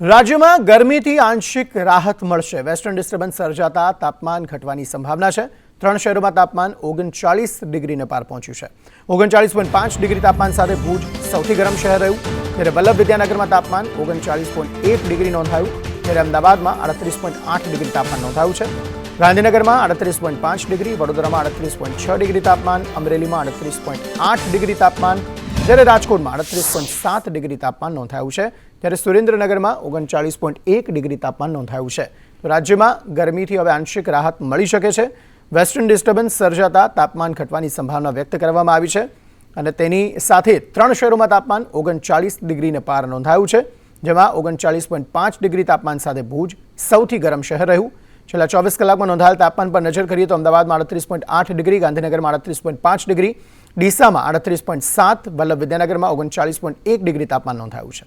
રાજ્યમાં ગરમીથી આંશિક રાહત મળશે. વેસ્ટર્ન ડિસ્ટર્બન્સ સર્જાતા તાપમાન ઘટવાની સંભાવના છે. ત્રણ શહેરોમાં તાપમાન ઓગણચાળીસ ડિગ્રીને પાર પહોંચ્યું છે. ઓગણચાળીસ પોઈન્ટ પાંચ ડિગ્રી તાપમાન સાથે ભુજ સૌથી ગરમ શહેર રહ્યું. ત્યારે વલ્લભ વિદ્યાનગરમાં તાપમાન ઓગણચાળીસ પોઈન્ટ એક ડિગ્રી નોંધાયું. જ્યારે અમદાવાદમાં અડત્રીસ પોઈન્ટ આઠ ડિગ્રી તાપમાન નોંધાયું છે. ગાંધીનગરમાં અડત્રીસ પોઈન્ટ પાંચ ડિગ્રી, વડોદરામાં આડત્રીસ પોઈન્ટ છ ડિગ્રી તાપમાન, અમરેલીમાં અડત્રીસ પોઈન્ટ આઠ ડિગ્રી તાપમાન જ્યારે રાજકોટમાં અડત્રીસ પોઈન્ટ સાત ડિગ્રી તાપમાન નોંધાયું છે, ત્યારે સુરેન્દ્રનગરમાં ઓગણચાળીસ પોઈન્ટ એક ડિગ્રી તાપમાન નોંધાયું છે. તો રાજ્યમાં ગરમીથી હવે આંશિક રાહત મળી શકે છે. વેસ્ટર્ન ડિસ્ટર્બન્સ સર્જાતા તાપમાન ઘટવાની સંભાવના વ્યક્ત કરવામાં આવી છે અને તેની સાથે ત્રણ શહેરોમાં તાપમાન ઓગણચાળીસ ડિગ્રીને પાર નોંધાયું છે, જેમાં ઓગણચાળીસ પોઈન્ટ પાંચ ડિગ્રી તાપમાન સાથે ભુજ સૌથી ગરમ શહેર રહ્યું. છેલ્લા ચોવીસ કલાકમાં નોંધાયેલ તાપમાન પર નજર કરીએ તો અમદાવાદમાં અડત્રીસ પોઈન્ટ આઠ ડિગ્રી, ગાંધીનગરમાં અડત્રીસ પોઈન્ટ પાંચ ડિગ્રી ડીસામાં આડત્રીસ પોઈન્ટ સાત વલ્લભ વિદ્યાનગરમાં ઓગણચાળીસ પોઈન્ટ એક ડિગ્રી તાપમાન નોંધાયું છે.